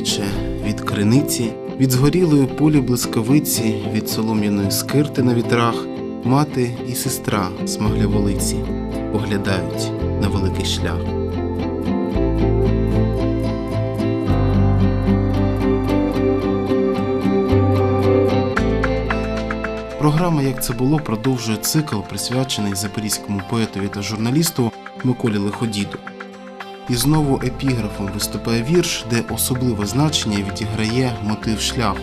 кличе? Від криниці, від згорілої полі блискавиці, від солом'яної скирти на вітрах, мати і сестра смагляволиці поглядають на великий шлях. Програма Як це було продовжує цикл, присвячений запорізькому поетові та журналісту Миколі Лиходіду. І знову епіграфом виступає вірш, де особливе значення відіграє мотив шлях.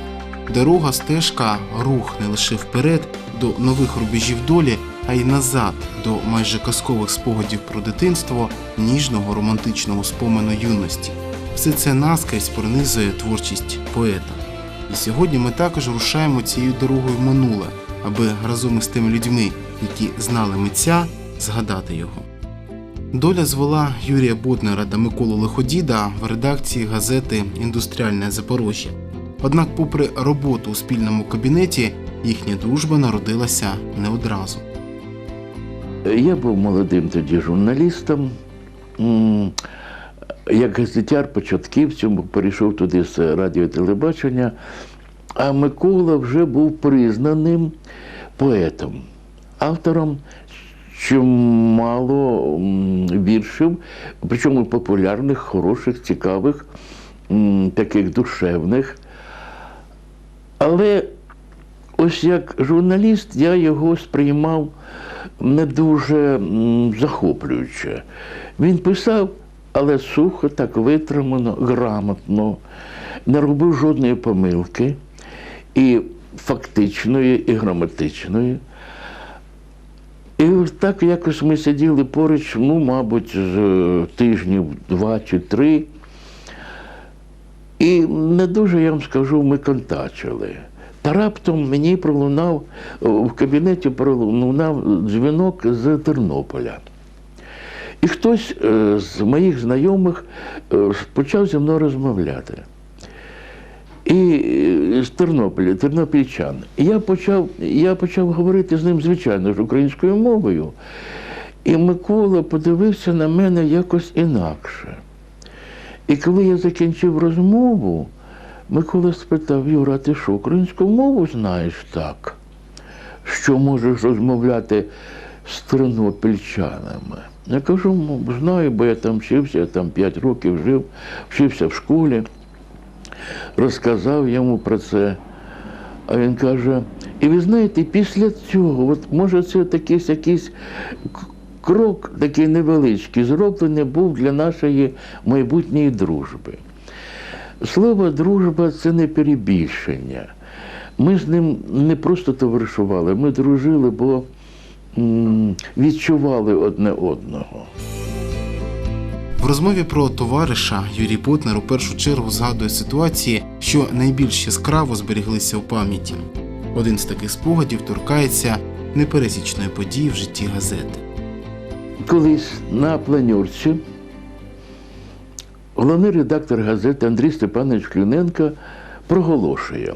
Дорога, стежка, рух не лише вперед до нових рубежів долі, а й назад до майже казкових спогадів про дитинство, ніжного романтичного спомену юності. Все це наскрізь пронизує творчість поета. І сьогодні ми також рушаємо цією дорогою в минуле, аби разом із тими людьми, які знали митця, згадати його. Доля звела Юрія Боднера та Миколу Лиходіда в редакції газети Індустріальне Запорожжя. Однак, попри роботу у спільному кабінеті, їхня дружба народилася не одразу. Я був молодим тоді журналістом. Як газетяр початківцем перейшов туди з радіо і телебачення, а Микола вже був признаним поетом, автором чимало віршів, причому популярних, хороших, цікавих, таких душевних. Але ось як журналіст я його сприймав не дуже захоплююче. Він писав, але сухо, так витримано, грамотно, не робив жодної помилки, і фактичної, і граматичної. І так якось ми сиділи поруч, ну, мабуть, з е, тижнів два чи три. І не дуже, я вам скажу, ми контачили. Та раптом мені пролунав в кабінеті пролунав дзвінок з Тернополя. І хтось е, з моїх знайомих е, почав зі мною розмовляти. І е, з Тернополя, тернопільчан. І я почав, я почав говорити з ним, звичайно ж, українською мовою. І Микола подивився на мене якось інакше. І коли я закінчив розмову, Микола спитав, Юра, ти що, українську мову знаєш так? Що можеш розмовляти з тернопільчанами? Я кажу, «Ну, знаю, бо я там вчився, я там 5 років жив, вчився в школі, розказав йому про це. А він каже, і ви знаєте, після цього, от може це такий якийсь крок такий невеличкий, зроблений був для нашої майбутньої дружби. Слово дружба це не перебільшення. Ми з ним не просто товаришували, ми дружили, бо відчували одне одного. Розмові про товариша Юрій Потнер у першу чергу згадує ситуації, що найбільш яскраво зберіглися в пам'яті. Один з таких спогадів торкається непересічної події в житті газети. Колись на планерці головний редактор газети Андрій Степанович Клюненко проголошує,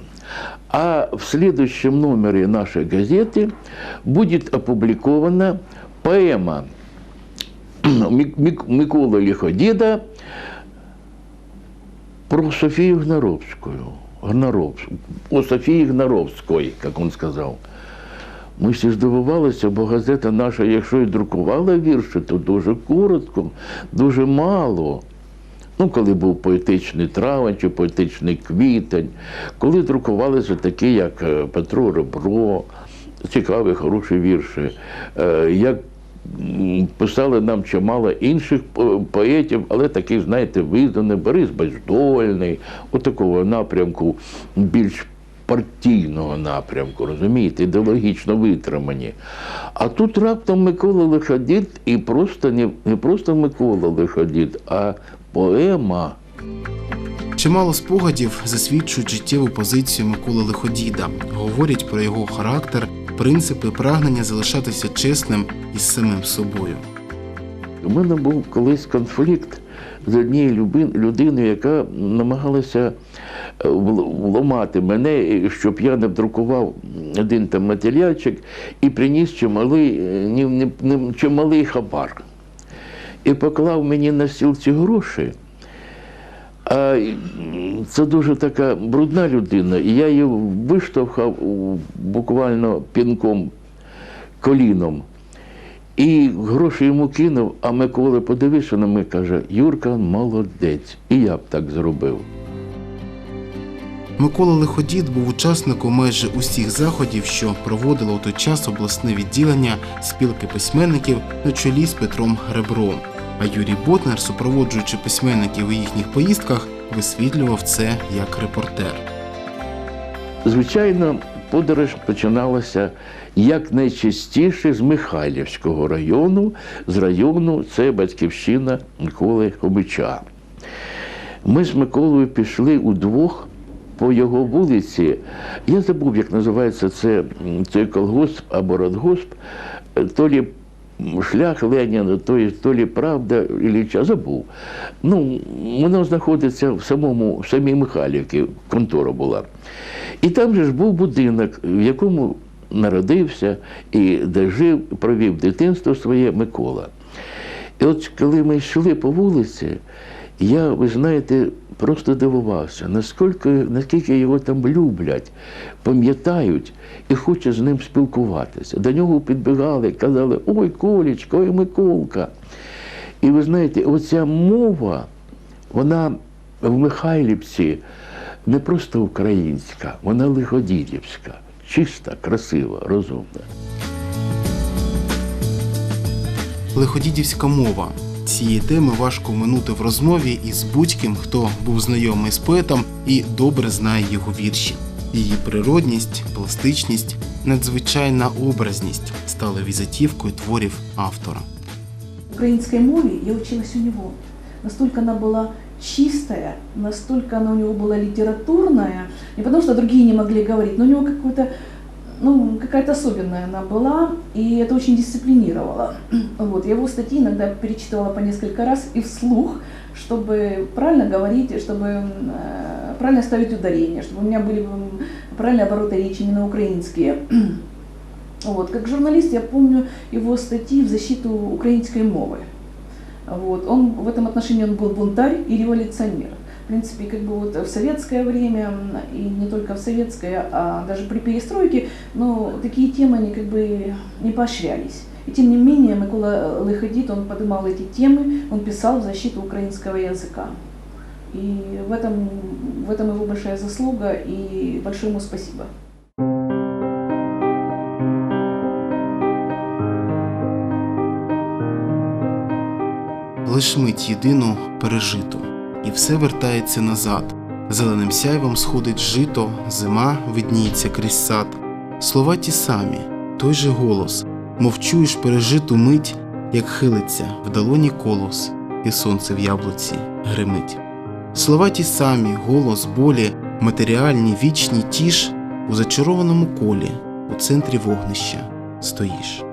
а в следующем номере нашей газеты будет опубликована поэма Мик- Мик- Миколы про Софию Гнаровскую. Гнаровскую. О Софії Гнаровської, як він сказав. Ми всі здивувалися, бо газета наша, якщо і друкувала вірші, то дуже коротко, дуже мало. Ну, коли був поетичний травень чи поетичний квітень, коли друкувалися такі, як е, Петро Ребро, цікаві, хороші вірші, е, як писали нам чимало інших поетів, але таких, знаєте, визнаних, Борис Бездольний, от такого напрямку більш партійного напрямку, розумієте, ідеологічно витримані. А тут раптом Микола Лиходіт, і просто не, не просто Микола Лиходіт, а поема. Чимало спогадів засвідчують життєву позицію Миколи Лиходіда, говорять про його характер, принципи, прагнення залишатися чесним із самим собою. У мене був колись конфлікт з однією людиною, яка намагалася е, вламати мене, щоб я не друкував один там матеріальчик і приніс чималий, е, чималий хабар. І поклав мені на стіл ці гроші. А це дуже така брудна людина, і я її виштовхав буквально пінком коліном. І гроші йому кинув, а Микола подивився на мене каже, Юрка молодець. І я б так зробив. Микола Лиходід був учасником майже усіх заходів, що проводило у той час обласне відділення спілки письменників на чолі з Петром Ребром. А Юрій Ботнер, супроводжуючи письменників у їхніх поїздках, висвітлював це як репортер. Звичайно, подорож починалася якнайчастіше з Михайлівського району, з району це батьківщина Миколи Хомича. Ми з Миколою пішли удвох по його вулиці. Я забув, як називається це, цей колгосп або радгосп, е, то лі шлях Леніна, то, лі- то лі правда Ілліча, забув. Ну, воно знаходиться в самому в самій Михайлівці, контора була. І там же ж був будинок, в якому народився і де жив, провів дитинство своє Микола. І от коли ми йшли по вулиці, я, ви знаєте, просто дивувався, наскільки, наскільки його там люблять, пам'ятають і хочуть з ним спілкуватися. До нього підбігали, казали, ой, Колічка, ой, Миколка. І ви знаєте, оця мова, вона в Михайлівці не просто українська, вона лиходідівська, чиста, красива, розумна. Лиходідівська мова. Цієї теми важко оминути в розмові із будь-ким, хто був знайомий з поетом і добре знає його вірші. Її природність, пластичність, надзвичайна образність стали візитівкою творів автора. украинской мове я училась у него. Настолько она была чистая, настолько она у него была литературная, не потому что другие не могли говорить, но у него какой-то, ну, какая-то особенная она была, и это очень дисциплинировало. Вот, я его статьи иногда перечитывала по несколько раз и вслух, чтобы правильно говорить, чтобы э, правильно ставить ударение, чтобы у меня были правильные обороты речи, на украинские. Вот. Как журналист я помню его статьи в защиту украинской мовы. Вот. Он, в этом отношении он был бунтарь и революционер. В принципе, как бы вот в советское время, м, и не только в советское, а даже при перестройке, но такие темы они как бы не поощрялись. И тем не менее, Микола Лиходит, он поднимал эти темы, он писал в защиту украинского языка. И в этом, в этом его большая заслуга и большое ему спасибо. Лиш мить єдину пережиту, і все вертається назад. Зеленим сяйвом сходить жито, зима видніється крізь сад. Слова ті самі, той же голос, мов чуєш пережиту мить, як хилиться в долоні колос, і сонце в яблуці гримить. Слова ті самі, голос, болі, матеріальні, вічні тіш, у зачарованому колі, у центрі вогнища стоїш.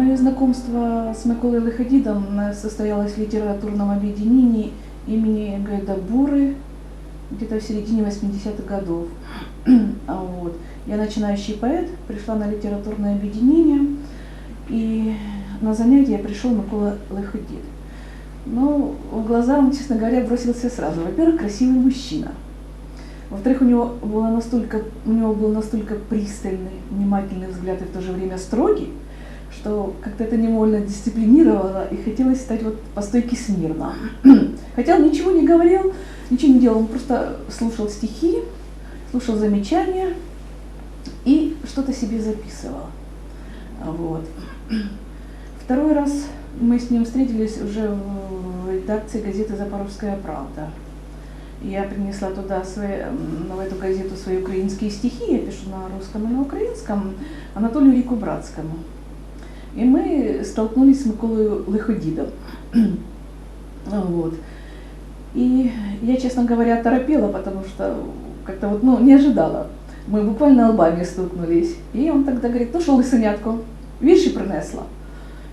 Мое знакомство с Миколой Лиходидом состоялось в литературном объединении имени Гайда Буры где-то в середине 80-х годов. А вот. Я начинающий поэт, пришла на литературное объединение, и на занятия пришел Микола Лиходид. Но в глаза он, честно говоря, бросился сразу. Во-первых, красивый мужчина. Во-вторых, у него, было настолько, у него был настолько пристальный, внимательный взгляд и в то же время строгий, что как-то это невольно дисциплинировало и хотелось стать вот по стойке смирно. Хотя он ничего не говорил, ничего не делал, он просто слушал стихи, слушал замечания и что-то себе записывал. Вот. Второй раз мы с ним встретились уже в редакции газеты «Запорожская правда». Я принесла туда свои, в эту газету свои украинские стихи, я пишу на русском и на украинском, Анатолию Рику Братскому. И мы столкнулись с Миколой Лиходидом. Вот. И я, честно говоря, торопела, потому что как-то вот, ну, не ожидала. Мы буквально лбами стукнулись. И он тогда говорит, ну что, лисенятко, вещи принесла.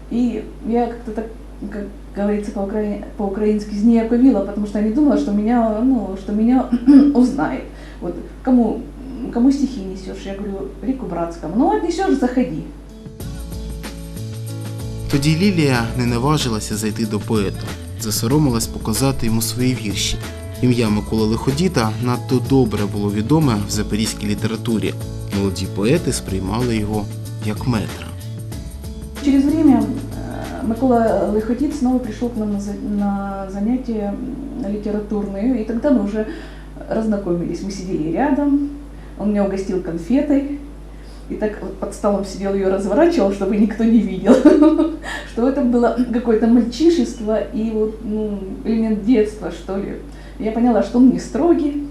И я как-то так, как говорится по-укра- по-украински, зніяковіла, потому что я не думала, что меня, ну, что меня узнает. Вот кому, кому стихи несешь? Я говорю, Рику Братскому. Ну, отнесешь, заходи. Тоді Лілія не наважилася зайти до поета. засоромилась показати йому свої вірші. Ім'я Миколи Лиходіта надто добре було відоме в запорізькій літературі. Молоді поети сприймали його як метра. Через время э, Микола Лиходит снова пришел к нам на, за- на занятия литературные, и тогда мы уже разнакомились. Мы сидели рядом, он меня угостил конфетой, И так вот под столом сидел, ее разворачивал, чтобы никто не видел, что это было какое-то мальчишество и вот ну, элемент детства, что ли. Я поняла, что он не строгий,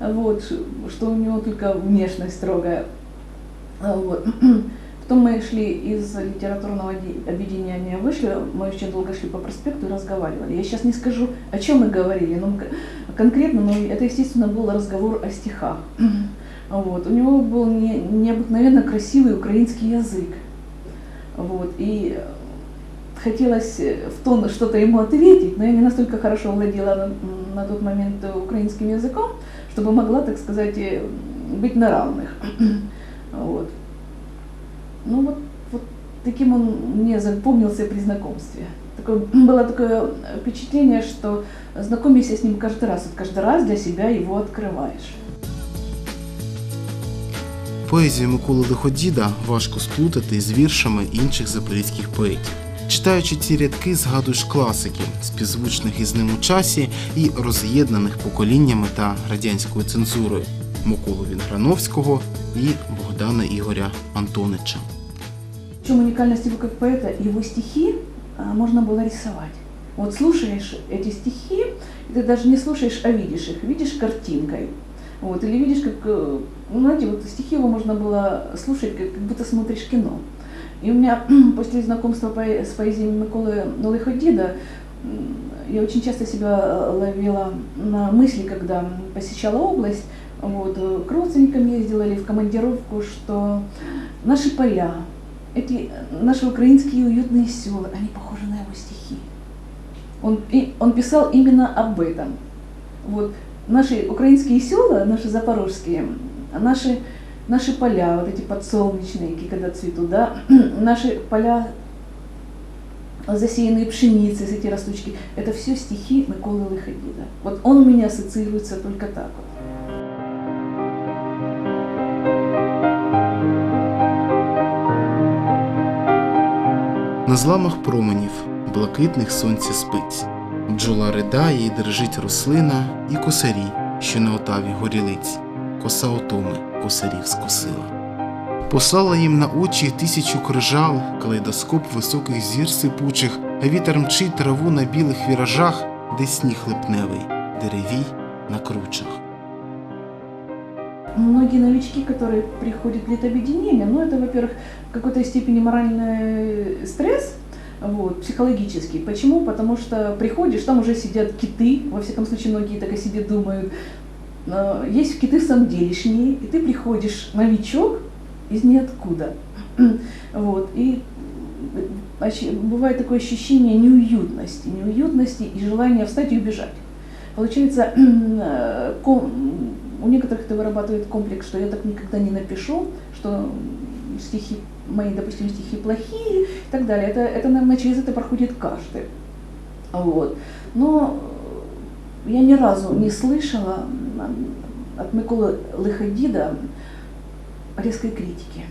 вот, что у него только внешность строгая. А, Вот. Потом мы шли из литературного объединения, вышли, мы очень долго шли по проспекту и разговаривали. Я сейчас не скажу, о чем мы говорили, но конкретно, но это, естественно, был разговор о стихах. Вот. У него был не- необыкновенно красивый украинский язык. Вот. И хотелось э, в тон что-то ему ответить, но я не настолько хорошо владела на, на тот момент украинским языком, чтобы могла, так сказать, э, быть на равных. Вот. Ну вот, вот таким он мне запомнился при знакомстве. Такое, было такое впечатление, что знакомишься с ним каждый раз, вот каждый раз для себя его открываешь. Поезію Миколи Лиходіда важко сплутати з віршами інших запорізьких поетів. Читаючи ці рядки, згадуєш класиків, співзвучних із ним у часі і роз'єднаних поколіннями та радянською цензурою Миколу Вінграновського і Богдана Ігоря Антонича. В чем уникальность его как поэта? Его стихи а, можно было рисовать. Вот слушаешь эти стихи, и ты даже не слушаешь, а видишь их, видишь картинкой. Вот, или видишь, как, э, ну, знаете, вот стихи его можно было слушать, как, как будто смотришь кино. И у меня после знакомства поэ- с поэзией Миколы Лиходида м, я очень часто себя э, ловила на мысли, когда посещала область, вот, э, к родственникам ездила или в командировку, что наши поля, эти э, наши украинские уютные села, они похожи на его стихи. Он, и, он писал именно об этом. Вот наши украинские села, наши запорожские, наши, наши поля, вот эти подсолнечные, когда цветут, да, наши поля засеянные пшеницей, эти растучки, это все стихи Миколы Лиходида. Вот он у меня ассоциируется только так вот. На зламах променів, блакитних сонця спиць. Бджола ридає і дрижить рослина, і косарі, що на отаві горілиць. Коса отоми косарів скосила. Послала їм на очі тисячу крижал, калейдоскоп високих зір сипучих, а вітер мчить траву на білих віражах, де сніг липневий, деревій на кручах. Многие новички, которые приходят в летобъединение, ну это, во-первых, в какой-то степени моральный стресс, вот, психологический. Почему? Потому что приходишь, там уже сидят киты, во всяком случае многие так о себе думают. А, Есть киты в и ты приходишь новичок из ниоткуда. Вот, и ощ- бывает такое ощущение неуютности, неуютности и желания встать и убежать. Получается, э, у некоторых это вырабатывает комплекс, что я так никогда не напишу, что стихи мои, допустим, стихи плохие и так далее. Это, это наверное, через это проходит каждый. Вот. Но я ни разу не слышала от Миколы Лиходида резкой критики.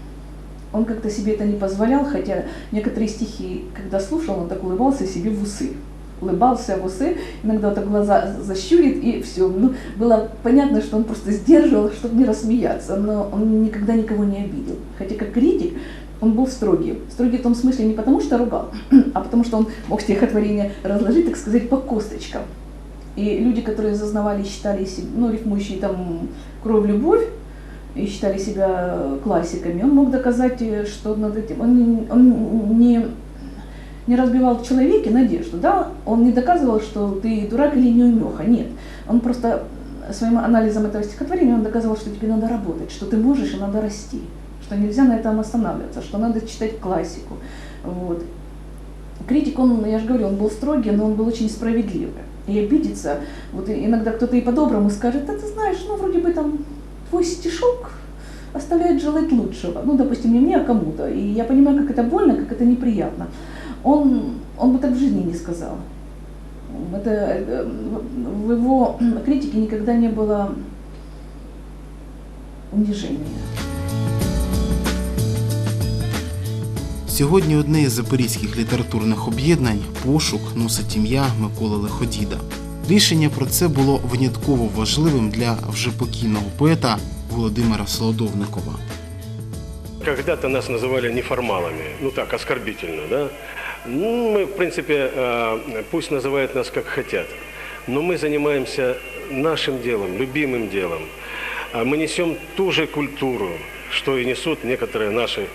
Он как-то себе это не позволял, хотя некоторые стихи, когда слушал, он так улыбался себе в усы. Улыбался в усы, иногда так глаза защурит, и все. Ну, было понятно, что он просто сдерживал, чтобы не рассмеяться, но он никогда никого не обидел. Хотя как критик он был строгий. Строгий в том смысле не потому, что ругал, а потому что он мог стихотворение разложить, так сказать, по косточкам. И люди, которые зазнавали, считали себя, ну, рифмующие там «кровь, любовь», и считали себя классиками, он мог доказать, э, что над этим, он, он не, не разбивал в человеке надежду, да, он не доказывал, что ты дурак или неумеха, нет, он просто своим анализом этого стихотворения он доказывал, что тебе надо работать, что ты можешь и надо расти, что нельзя на этом останавливаться, что надо читать классику, вот. Критик, он, я же говорю, он был строгий, но он был очень справедливый. И обидеться, вот иногда кто-то и по-доброму скажет, да ты знаешь, ну вроде бы там твой стишок оставляет желать лучшего. Ну, допустим, не мне, а кому-то. И я понимаю, как это больно, как это неприятно. Он, он бы так в жизни не сказал. это, э, в его критике никогда не было унижения. Сьогодні одне із запорізьких літературних об'єднань пошук носить ім'я Миколи Лиходіда. Рішення про це було винятково важливим для вже покійного поета Володимира Солодовникова. Когда-то нас называли неформалами, ну так, оскорбительно, да? Мы, в принципе, э, пусть называют нас как хотят, но мы занимаемся нашим делом, любимым делом. А Мы несем ту же культуру, что и несут некоторые наши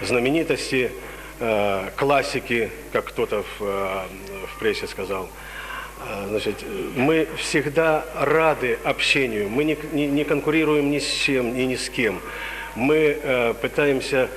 знаменитости, э, классики, как кто-то в, э, в прессе сказал. А, Значит, мы всегда рады общению, мы не, не- не конкурируем ни с чем и ни с кем. Мы пытаемся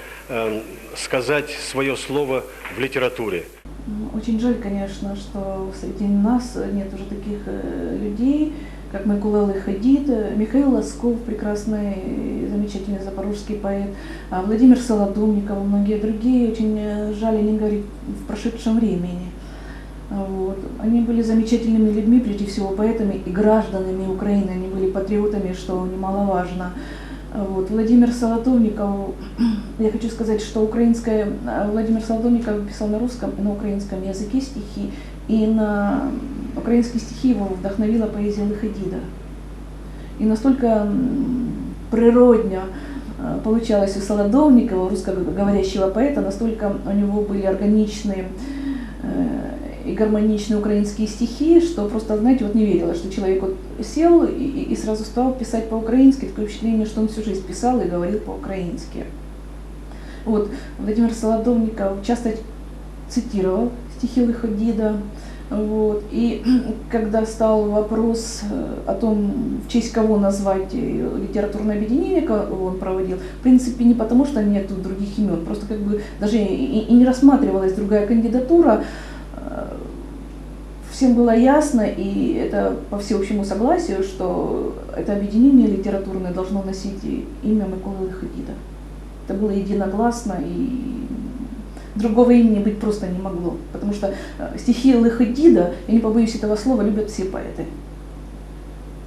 сказать свое слово в литературе. Ну, Очень жаль, конечно, что среди нас нет уже таких э, людей, как Микола Лиходит, э, Михаил Лосков, прекрасный, замечательный запорожский поэт, а Владимир Солодовников многие другие. Очень э, жаль, они говорят в прошедшем времени. Вот. Они были замечательными людьми, прежде всего поэтами и гражданами Украины. Они были патриотами, что немаловажно. Вот. Владимир Солодовников, я хочу сказать, что украинская, Владимир Солодовников писал на русском и на украинском языке стихи, и на украинские стихи его вдохновила поэзия Лиходида. И настолько природня э, получалось у Солодовникова, русскоговорящего поэта, настолько у него были органичные э, и гармоничные украинские стихи, что просто, знаете, вот не верила, что человек вот сел и, и- сразу стал писать по-украински, такое впечатление, что он всю жизнь писал и говорил по-украински. Вот, Владимир Солодовников часто цитировал стихи Лиходида, вот, и когда стал вопрос э, о том, в честь кого назвать э, литературное объединение, он проводил, в принципе, не потому, что нет других имен, просто как бы даже и, и- и не рассматривалась другая кандидатура, Э, всем было ясно, и это по всеобщему согласию, что это объединение литературное должно носить имя Миколы Лиходида. Это было единогласно, и другого имени быть просто не могло. Потому что э, стихи Лиходида, я не побоюсь этого слова, любят все поэты.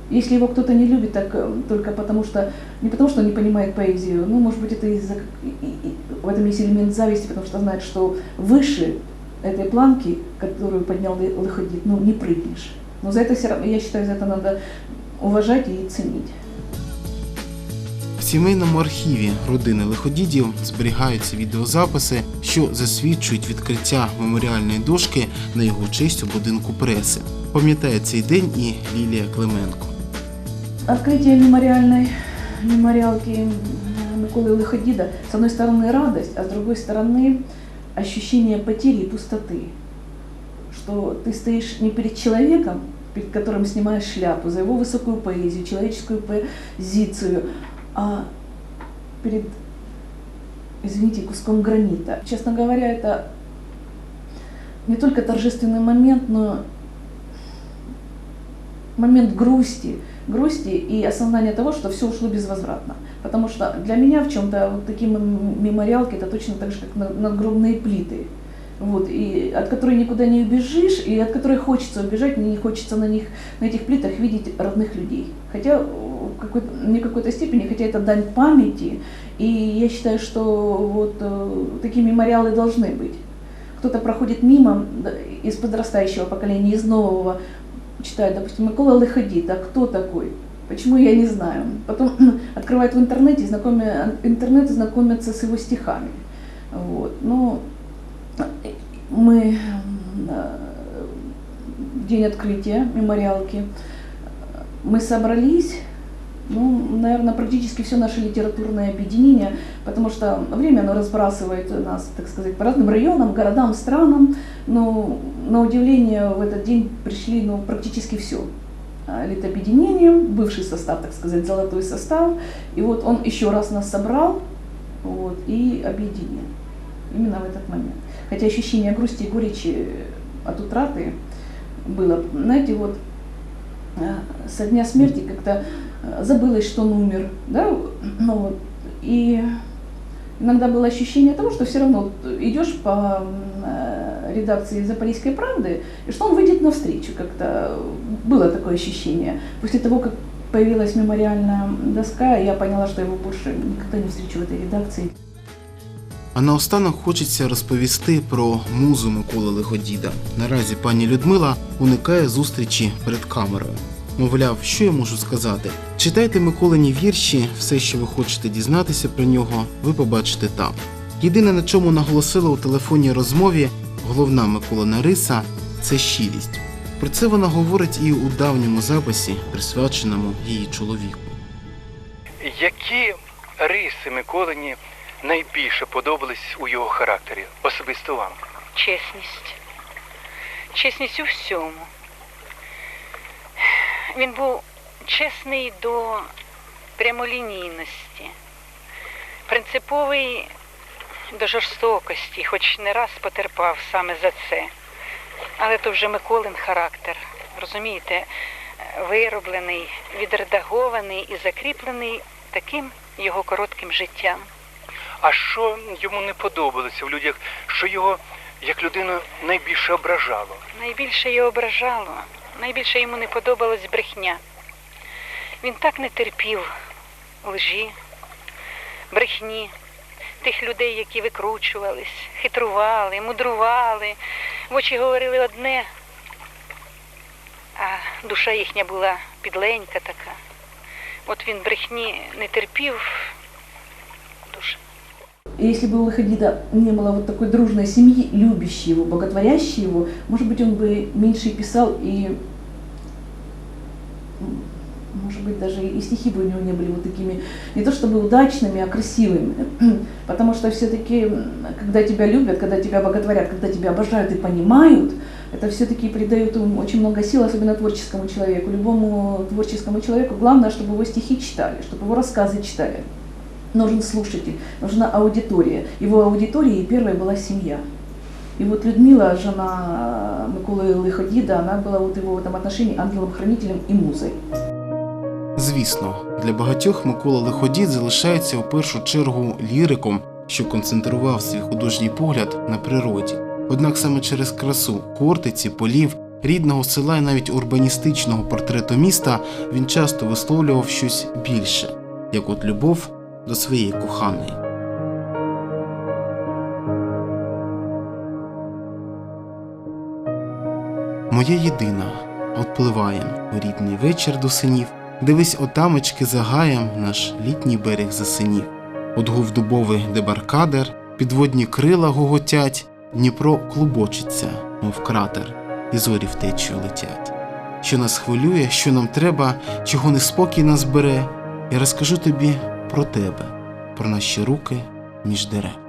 Если его кто-то не любит, так э, только потому что, не потому что он не понимает поэзию, ну, может быть, это из-за, в этом есть элемент зависти, потому что знает, что выше этой планки, которую поднял Ли- Лиходид, ну, не прыгнешь. Но за это все равно, я считаю, за это надо уважать и ценить. В сімейному архіві родини лиходідів зберігаються відеозаписи, що засвідчують відкриття меморіальної дошки на його честь у будинку преси. Пам'ятає цей день і Лілія Клименко. Открытие мемориальной мемориалки м, Миколы Лиходида, с одной стороны радость, а с другой стороны ощущение потери и пустоты. Что ты стоишь не перед человеком, перед которым снимаешь шляпу за его высокую поэзию, человеческую позицию, а перед, извините, куском гранита. Честно говоря, это не только торжественный момент, но момент грусти, грусти и осознания того, что все ушло безвозвратно. Потому что для меня в чем-то вот такие мем- мемориалки это точно так же, как на- надгробные плиты. Вот, и от которой никуда не убежишь, и от которой хочется убежать, мне не хочется на них, на этих плитах видеть родных людей. Хотя в какой-то, не в какой-то степени, хотя это дань памяти, и я считаю, что вот э, такие мемориалы должны быть. Кто-то проходит мимо да, из подрастающего поколения, из нового, читает, допустим, Микола Лиходит, а кто такой? Почему я не знаю? Потом открывают в интернете, знакомя, интернет и знакомятся с его стихами. Вот. Ну, мы день открытия мемориалки, мы собрались, ну, наверное, практически все наше литературное объединение, потому что время оно разбрасывает нас, так сказать, по разным районам, городам, странам. Но на удивление в этот день пришли ну, практически все. Литобъединение, бывший состав, так сказать, золотой состав. И вот он еще раз нас собрал вот, и объединил. Именно в этот момент. Хотя ощущение грусти и горечи от утраты было. Знаете, вот э, со дня смерти как-то э, забылось, что он умер, да, ну вот, и иногда было ощущение того, что все равно идешь по э, редакции «Запорожской правды», и что он выйдет навстречу как-то. Было такое ощущение. После того, как появилась мемориальная доска, я поняла, что его больше никогда не встречу в этой редакции. А наостанок хочеться розповісти про музу Миколи Лиходіда. Наразі пані Людмила уникає зустрічі перед камерою. Мовляв, що я можу сказати? Читайте Миколині вірші, все, що ви хочете дізнатися про нього, ви побачите там. Єдине, на чому наголосила у телефонній розмові головна Миколина риса це щирість. Про це вона говорить і у давньому записі, присвяченому її чоловіку. Які риси Миколині найбільше подобались у його характері, особисто вам? Чесність. Чесність у всьому. Він був чесний до прямолінійності, принциповий до жорстокості, хоч не раз потерпав саме за це. Але то вже Миколин характер, розумієте, вироблений, відредагований і закріплений таким його коротким життям. А що йому не подобалося в людях, що його як людину найбільше ображало? Найбільше його ображало, найбільше йому не подобалась брехня. Він так не терпів лжі, брехні, тих людей, які викручувались, хитрували, мудрували, в очі говорили одне, а душа їхня була підленька така. От він брехні не терпів дуже. И если бы у Лыходида не было вот такой дружной семьи, любящей его, боготворящей его, может быть, он бы меньше и писал, и, м, может быть, даже и стихи бы у него не были вот такими, не то чтобы удачными, а красивыми. Потому что все-таки, когда тебя любят, когда тебя боготворят, когда тебя обожают и понимают, это все-таки придает им очень много сил, особенно творческому человеку. Любому творческому человеку главное, чтобы его стихи читали, чтобы его рассказы читали нужен слушатель, нужна аудитория. Его аудиторией первой была семья. И вот Людмила, жена Миколы Лиходида, она была вот его в этом отношении ангелом-хранителем и музой. Звісно, для багатьох Микола Лиходід залишається у першу чергу ліриком, що концентрував свій художній погляд на природі. Однак саме через красу Хортиці, полів, рідного села і навіть урбаністичного портрету міста він часто висловлював щось більше, як от любов до своєї коханої. Моя єдина отпливаєм у рідний вечір до синів. Дивись, отамочки за гаєм наш літній берег засинів. От гув дубовий дебаркадер, підводні крила гоготять, Дніпро клубочиться, мов кратер, і зорі втечею летять. Що нас хвилює, що нам треба, чого неспокій нас бере, я розкажу тобі про тебе, про наші руки між дерев.